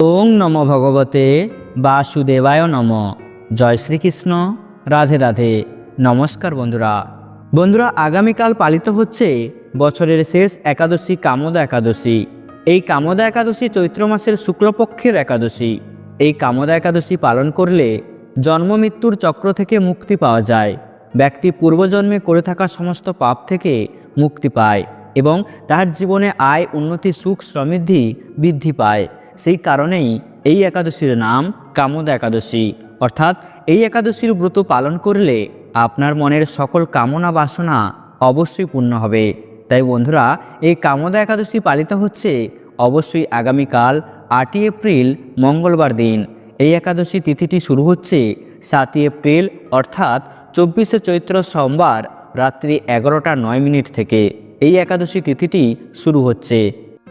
ওং নম ভগবতে বাসুদেবায় নম। জয় শ্রীকৃষ্ণ। রাধে রাধে। নমস্কার বন্ধুরা। বন্ধুরা, আগামীকাল পালিত হচ্ছে বছরের শেষ একাদশী কামদা একাদশী। এই কামদা একাদশী চৈত্র মাসের শুক্লপক্ষের একাদশী। এই কামদা একাদশী পালন করলে জন্ম মৃত্যুর চক্র থেকে মুক্তি পাওয়া যায়। ব্যক্তি পূর্বজন্মে করে থাকা সমস্ত পাপ থেকে মুক্তি পায় এবং তার জীবনে আয়, উন্নতি, সুখ, সমৃদ্ধি বৃদ্ধি পায়। সেই কারণেই এই একাদশীর নাম কামদা একাদশী। অর্থাৎ এই একাদশীর ব্রত পালন করলে আপনার মনের সকল কামনা বাসনা অবশ্যই পূর্ণ হবে। তাই বন্ধুরা, এই কামদা একাদশী পালিত হচ্ছে অবশ্যই আগামীকাল আটই এপ্রিল, মঙ্গলবার দিন। এই একাদশী তিথিটি শুরু হচ্ছে সাতই এপ্রিল, অর্থাৎ চব্বিশে চৈত্র সোমবার রাত্রি এগারোটা নয় মিনিট থেকে। এই একাদশী তিথিটি শুরু হচ্ছে।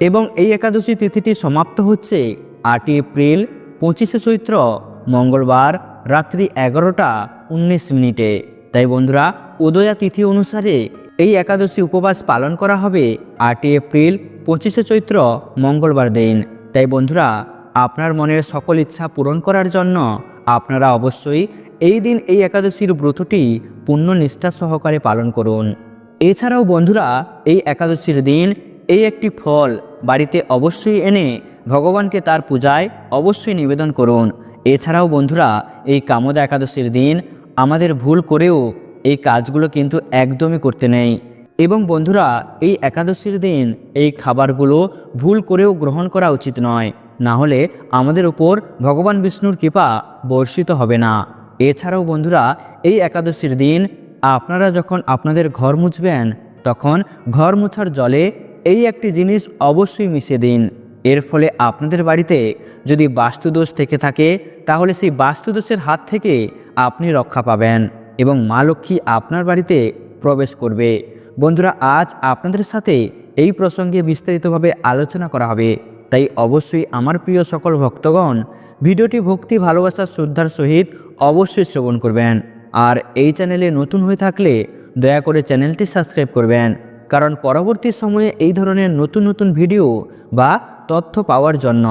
এবং এই একাদশী তিথিটি সমাপ্ত হচ্ছে আটই এপ্রিল, পঁচিশে চৈত্র, মঙ্গলবার রাত্রি এগারোটা উনিশ মিনিটে। তাই বন্ধুরা, উদয়া তিথি অনুসারে এই একাদশী উপবাস পালন করা হবে আটই এপ্রিল, পঁচিশে চৈত্র, মঙ্গলবার দিন। তাই বন্ধুরা, আপনার মনের সকল ইচ্ছা পূরণ করার জন্য আপনারা অবশ্যই এই দিন এই একাদশীর ব্রতটি পূর্ণ নিষ্ঠা সহকারে পালন করুন। এছাড়াও বন্ধুরা, এই একাদশীর দিন এই একটি ফল বাড়িতে অবশ্যই এনে ভগবানকে তার পূজায় অবশ্যই নিবেদন করুন। এছাড়াও বন্ধুরা, এই কামদা একাদশীর দিন আমাদের ভুল করেও এই কাজগুলো কিন্তু একদমই করতে নেই। এবং বন্ধুরা, এই একাদশীর দিন এই খাবারগুলো ভুল করেও গ্রহণ করা উচিত নয়। না হলে আমাদের উপর ভগবান বিষ্ণুর কৃপা বর্ষিত হবে না। এছাড়াও বন্ধুরা, এই একাদশীর দিন আপনারা যখন আপনাদের ঘর মুছবেন, তখন ঘর মোছার জলে এই একটি জিনিস অবশ্যই মিশিয়ে দিন। এর ফলে আপনাদের বাড়িতে যদি বাস্তুদোষ থেকে থাকে, তাহলে সেই বাস্তুদোষের হাত থেকে আপনি রক্ষা পাবেন এবং মা লক্ষ্মী আপনার বাড়িতে প্রবেশ করবে। বন্ধুরা, আজ আপনাদের সাথে এই প্রসঙ্গে বিস্তারিতভাবে আলোচনা করা হবে। তাই অবশ্যই আমার প্রিয় সকল ভক্তগণ, ভিডিওটি ভক্তি, ভালোবাসা, শ্রদ্ধার সহিত অবশ্যই শ্রবণ করবেন। আর এই চ্যানেলে নতুন হয়ে থাকলে দয়া করে চ্যানেলটি সাবস্ক্রাইব করবেন। কারণ পরবর্তী সময়ে এই ধরনের নতুন নতুন ভিডিও বা তথ্য পাওয়ার জন্য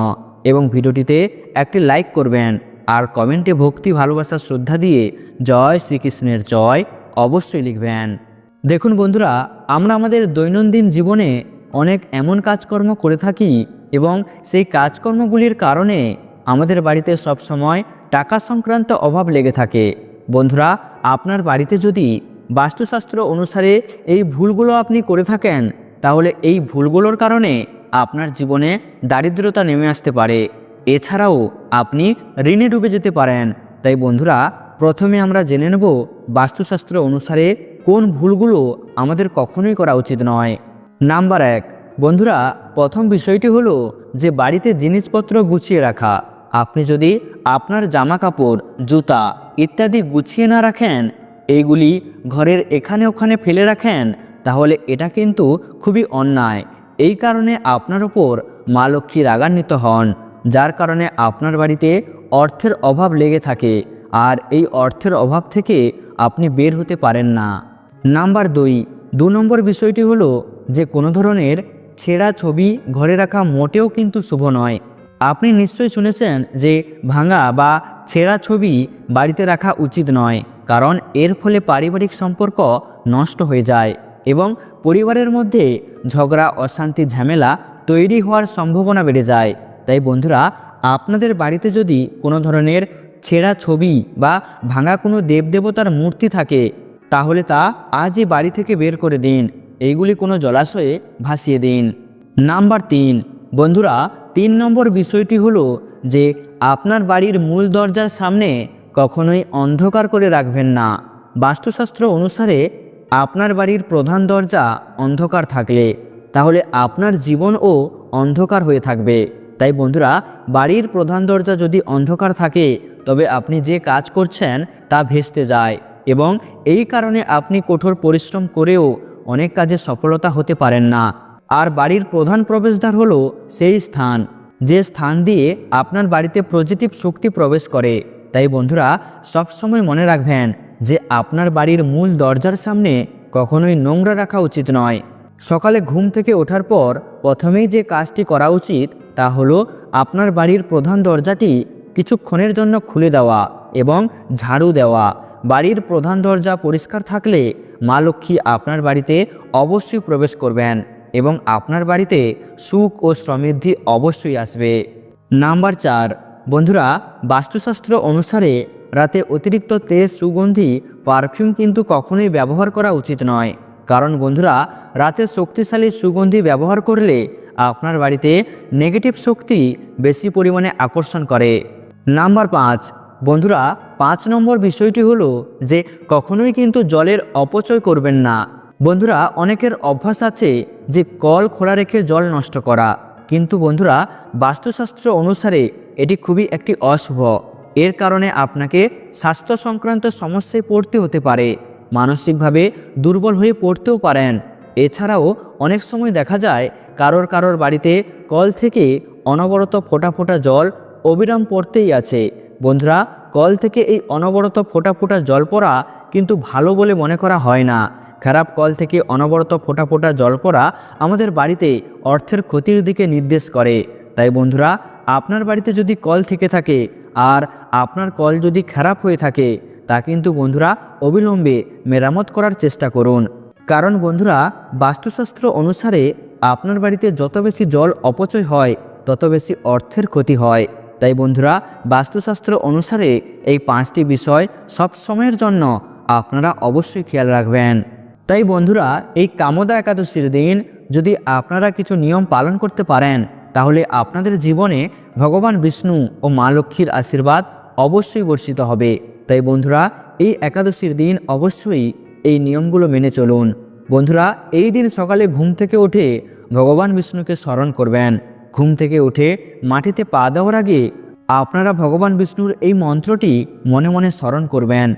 এবং ভিডিওটিতে একটি লাইক করবেন আর কমেন্টে ভক্তি, ভালোবাসা, শ্রদ্ধা দিয়ে জয় শ্রীকৃষ্ণের জয় অবশ্যই লিখবেন। দেখুন বন্ধুরা, আমরা আমাদের দৈনন্দিন জীবনে অনেক এমন কাজকর্ম করে থাকি এবং সেই কাজকর্মগুলির কারণে আমাদের বাড়িতে সবসময় টাকা সংক্রান্ত অভাব লেগে থাকে। বন্ধুরা, আপনার বাড়িতে যদি বাস্তুশাস্ত্র অনুসারে এই ভুলগুলো আপনি করে থাকেন, তাহলে এই ভুলগুলোর কারণে আপনার জীবনে দারিদ্রতা নেমে আসতে পারে। এছাড়াও আপনি ঋণে ডুবে যেতে পারেন। তাই বন্ধুরা, প্রথমে আমরা জেনে নেব বাস্তুশাস্ত্র অনুসারে কোন ভুলগুলো আমাদের কখনোই করা উচিত নয়। নাম্বার এক, বন্ধুরা, প্রথম বিষয়টি হলো যে বাড়িতে জিনিসপত্র গুছিয়ে রাখা। আপনি যদি আপনার জামা কাপড় জুতা ইত্যাদি গুছিয়ে না রাখেন এইগুলি ঘরের এখানে ওখানে ফেলে রাখেন, তাহলে এটা কিন্তু খুবই অন্যায়। এই কারণে আপনার ওপর মা লক্ষ্মী রাগান্বিত হন, যার কারণে আপনার বাড়িতে অর্থের অভাব লেগে থাকে, আর এই অর্থের অভাব থেকে আপনি বের হতে পারেন না। নাম্বার দুই, দু নম্বর বিষয়টি হলো যে কোনো ধরনের ছেঁড়া ছবি ঘরে রাখা মোটেও কিন্তু শুভ নয়। আপনি নিশ্চয়ই শুনেছেন যে ভাঙা বা ছেঁড়া ছবি বাড়িতে রাখা উচিত নয়। কারণ এর ফলে পারিবারিক সম্পর্ক নষ্ট হয়ে যায় এবং পরিবারের মধ্যে ঝগড়া, অশান্তি, ঝামেলা তৈরি হওয়ার সম্ভাবনা বেড়ে যায়। তাই বন্ধুরা, আপনাদের বাড়িতে যদি কোনো ধরনের ছেঁড়া ছবি বা ভাঙা কোনো দেবদেবতার মূর্তি থাকে, তাহলে তা আজই বাড়ি থেকে বের করে দিন। এইগুলি কোনো জলাশয়ে ভাসিয়ে দিন। নাম্বার তিন, বন্ধুরা, তিন নম্বর বিষয়টি হলো যে আপনার বাড়ির মূল দরজার সামনে কখনোই অন্ধকার করে রাখবেন না। বাস্তুশাস্ত্র অনুসারে আপনার বাড়ির প্রধান দরজা অন্ধকার থাকলে, তাহলে আপনার জীবনও অন্ধকার হয়ে থাকবে। তাই বন্ধুরা, বাড়ির প্রধান দরজা যদি অন্ধকার থাকে, তবে আপনি যে কাজ করছেন তা ভেস্তে যায় এবং এই কারণে আপনি কঠোর পরিশ্রম করেও অনেক কাজে সফলতা হতে পারেন না। আর বাড়ির প্রধান প্রবেশদ্বার হলো সেই স্থান, যে স্থান দিয়ে আপনার বাড়িতে পজিটিভ শক্তি প্রবেশ করে। তাই বন্ধুরা, সবসময় মনে রাখবেন যে আপনার বাড়ির মূল দরজার সামনে কখনোই নোংরা রাখা উচিত নয়। সকালে ঘুম থেকে ওঠার পর প্রথমেই যে কাজটি করা উচিত তা হলো আপনার বাড়ির প্রধান দরজাটি কিছুক্ষণের জন্য খুলে দেওয়া এবং ঝাড়ু দেওয়া। বাড়ির প্রধান দরজা পরিষ্কার থাকলে মা লক্ষ্মী আপনার বাড়িতে অবশ্যই প্রবেশ করবেন এবং আপনার বাড়িতে সুখ ও সমৃদ্ধি অবশ্যই আসবে। নাম্বার চার বন্ধুরা, বাস্তুশাস্ত্র অনুসারে রাতে অতিরিক্ত তেজ সুগন্ধি পারফিউম কিন্তু কখনোই ব্যবহার করা উচিত নয়। কারণ বন্ধুরা, রাতে শক্তিশালী সুগন্ধি ব্যবহার করলে আপনার বাড়িতে নেগেটিভ শক্তি বেশি পরিমাণে আকর্ষণ করে। নাম্বার পাঁচ, বন্ধুরা, পাঁচ নম্বর বিষয়টি হলো যে কখনোই কিন্তু জলের অপচয় করবেন না। বন্ধুরা, অনেকের অভ্যাস আছে যে কল খোলা রেখে জল নষ্ট করা। কিন্তু বন্ধুরা, বাস্তুশাস্ত্র অনুসারে এটি খুবই একটি অশুভ। এর কারণে আপনাকে স্বাস্থ্য সংক্রান্ত সমস্যায় পড়তে হতে পারে। মানসিকভাবে দুর্বল হয়ে পড়তেও পারেন। এছাড়াও অনেক সময় দেখা যায়, কারোর কারোর বাড়িতে কল থেকে অনবরত ফোটা ফোটা জল অবিরাম পড়তেই আছে। বন্ধুরা, কল থেকে এই অনবরত ফোটা ফোটা জল পড়া কিন্তু ভালো বলে মনে করা হয় না। খারাপ কল থেকে অনবরত ফোটা ফোটা জল পড়া আমাদের বাড়িতে অর্থের ক্ষতির দিকে নির্দেশ করে। তাই বন্ধুরা, আপনার বাড়িতে যদি কল থেকে থাকে আর আপনার কল যদি খারাপ হয়ে থাকে, তা কিন্তু বন্ধুরা অবিলম্বে মেরামত করার চেষ্টা করুন। কারণ বন্ধুরা, বাস্তুশাস্ত্র অনুসারে আপনার বাড়িতে যত বেশি জল অপচয় হয়, তত বেশি অর্থের ক্ষতি হয়। তাই বন্ধুরা, বাস্তুশাস্ত্র অনুসারে এই পাঁচটি বিষয় সব সময়ের জন্য আপনারা অবশ্যই খেয়াল রাখবেন। তাই বন্ধুরা, এই কামদা একাদশীর দিন যদি আপনারা কিছু নিয়ম পালন করতে পারেন তাহলে আপনাদের জীবনে ভগবান বিষ্ণু ও মা লক্ষ্মীর আশীর্বাদ অবশ্যই বর্ষিত হবে। তাই বন্ধুরা, এই একাদশীর দিন অবশ্যই এই নিয়মগুলো মেনে চলুন। বন্ধুরা, এই দিন সকালে ঘুম থেকে উঠে ভগবান বিষ্ণুকে স্মরণ করবেন। ঘুম থেকে উঠে মাটিতে পা দেওয়ার আগে আপনারা ভগবান বিষ্ণুর এই মন্ত্রটি মনে মনে স্মরণ করবেন।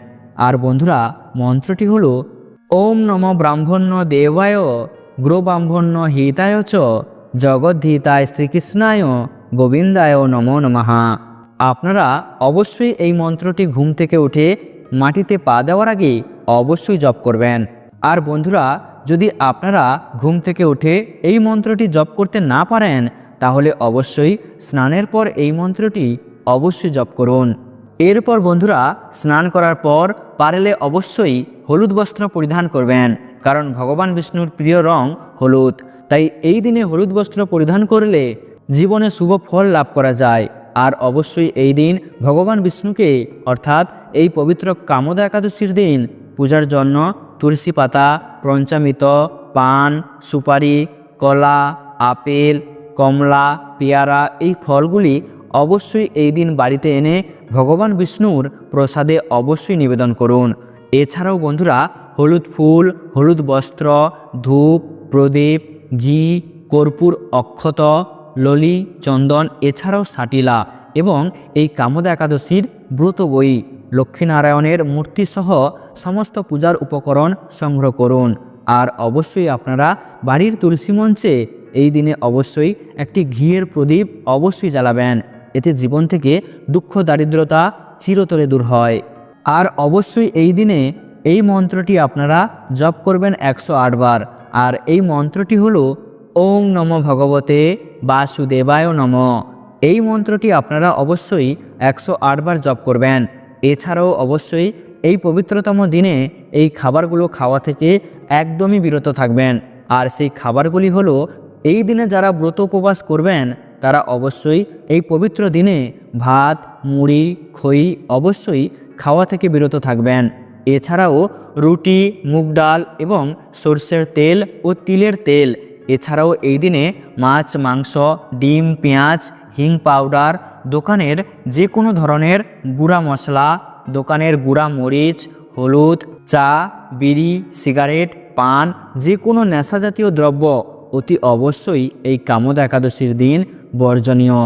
আর বন্ধুরা, মন্ত্রটি হল, ওম নম ব্রাহ্মণ্য দেবায় গ্রো ব্রাহ্মণ্য হিতায় চ জগদ্ধিতায় শ্রীকৃষ্ণায় গোবিন্দায় নমো নমঃ। আপনারা অবশ্যই এই মন্ত্রটি ঘুম থেকে উঠে মাটিতে পা দেওয়ার আগে অবশ্যই জপ করবেন। আর বন্ধুরা, যদি আপনারা ঘুম থেকে উঠে এই মন্ত্রটি জপ করতে না পারেন, তাহলে অবশ্যই স্নানের পর এই মন্ত্রটি অবশ্যই জপ করুন। এরপর বন্ধুরা, স্নান করার পর পারলে অবশ্যই হলুদ বস্ত্র পরিধান করবেন, কারণ ভগবান বিষ্ণুর প্রিয় রং হলুদ। তাই এই দিনে হলুদ বস্ত্র পরিধান করলে জীবনে শুভ ফল লাভ করা যায়। আর অবশ্যই এই দিন ভগবান বিষ্ণুকে, অর্থাৎ এই পবিত্র কামদা একাদশীর দিন, পূজার জন্য তুলসী পাতা, পঞ্চামৃত, পান, সুপারি, কলা, আপেল, কমলা, পেয়ারা এই ফলগুলি অবশ্যই এই দিন বাড়িতে এনে ভগবান বিষ্ণুর প্রসাদে অবশ্যই নিবেদন করুন। এছাড়াও বন্ধুরা, হলুদ ফুল, হলুদ বস্ত্র, ধূপ, প্রদীপ ঘি কর্পূর, অক্ষত, ললি, চন্দন এছাড়াও সাটিলা এবং এই কামদা একাদশীর ব্রত বই। লক্ষ্মীনারায়ণের মূর্তিসহ সমস্ত পূজার উপকরণ সংগ্রহ করুন। আর অবশ্যই আপনারা বাড়ির তুলসী মঞ্চে এই দিনে অবশ্যই একটি ঘিয়ের প্রদীপ অবশ্যই জ্বালাবেন। এতে জীবন থেকে দুঃখ, দারিদ্রতা চিরতরে দূর হয়। আর অবশ্যই এই দিনে এই মন্ত্রটি আপনারা জপ করবেন একশো বার। আর এই মন্ত্রটি হলো ওং নম ভগবতে বাসুদেবায় নম। এই মন্ত্রটি আপনারা অবশ্যই একশো বার জপ করবেন। এছাড়াও অবশ্যই এই পবিত্রতম দিনে এই খাবারগুলো খাওয়া থেকে একদমই বিরত থাকবেন। আর সেই খাবারগুলি হলো, এই দিনে যারা ব্রত উপবাস করবেন, তারা অবশ্যই এই পবিত্র দিনে ভাত, মুড়ি, খই অবশ্যই খাওয়া থেকে বিরত থাকবেন। এছাড়াও রুটি, মুগ ডাল এবং সর্ষের তেল ও তিলের তেল। এছাড়াও এই দিনে মাছ, মাংস, ডিম, পেঁয়াজ, হিং পাউডার, দোকানের যে কোনো ধরনের গুঁড়া মশলা, দোকানের গুঁড়া মরিচ, হলুদ, চা, বিড়ি, সিগারেট, পান যে কোনো নেশা জাতীয় দ্রব্য অতি অবশ্যই এই কামদা একাদশীর দিন বর্জনীয়।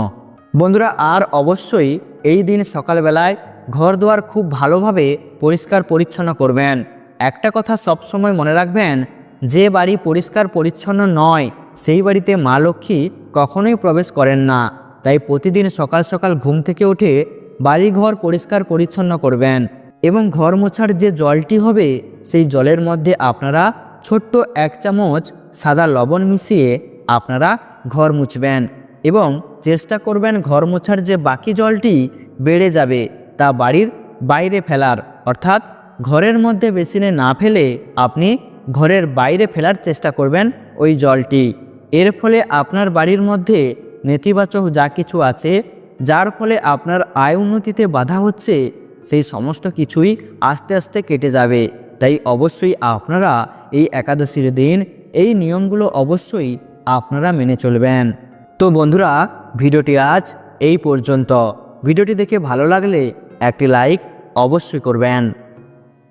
বন্ধুরা, আর অবশ্যই এই দিন সকালবেলায় ঘর দুয়ার খুব ভালোভাবে পরিষ্কার পরিচ্ছন্ন করবেন। একটা কথা সবসময় মনে রাখবেন, যে বাড়ি পরিষ্কার পরিচ্ছন্ন নয়, সেই বাড়িতে মা লক্ষ্মী কখনোই প্রবেশ করেন না। তাই প্রতিদিন সকাল সকাল ঘুম থেকে উঠে বাড়িঘর পরিষ্কার পরিচ্ছন্ন করবেন এবং ঘর মোছার যে জলটি হবে, সেই জলের মধ্যে আপনারা ছোট্ট এক চামচ সাদা লবণ মিশিয়ে আপনারা ঘর মুছবেন এবং চেষ্টা করবেন ঘর মোছার যে বাকি জলটি বেড়ে যাবে। তা বাড়ির বাইরে ফেলার। অর্থাৎ ঘরের মধ্যে বেসিনে না ফেলে আপনি ঘরের বাইরে ফেলার চেষ্টা করবেন ওই জলটি। এর ফলে আপনার বাড়ির মধ্যে নেতিবাচক যা কিছু আছে, যার ফলে আপনার আয় উন্নতিতে বাধা হচ্ছে, সেই সমস্ত কিছুই আস্তে আস্তে কেটে যাবে। তাই অবশ্যই আপনারা এই একাদশীর দিন এই নিয়মগুলো অবশ্যই আপনারা মেনে চলবেন। তো বন্ধুরা, ভিডিওটি আজ এই পর্যন্ত। ভিডিওটি দেখে ভালো লাগলে একটি লাইক অবশ্যই করবেন।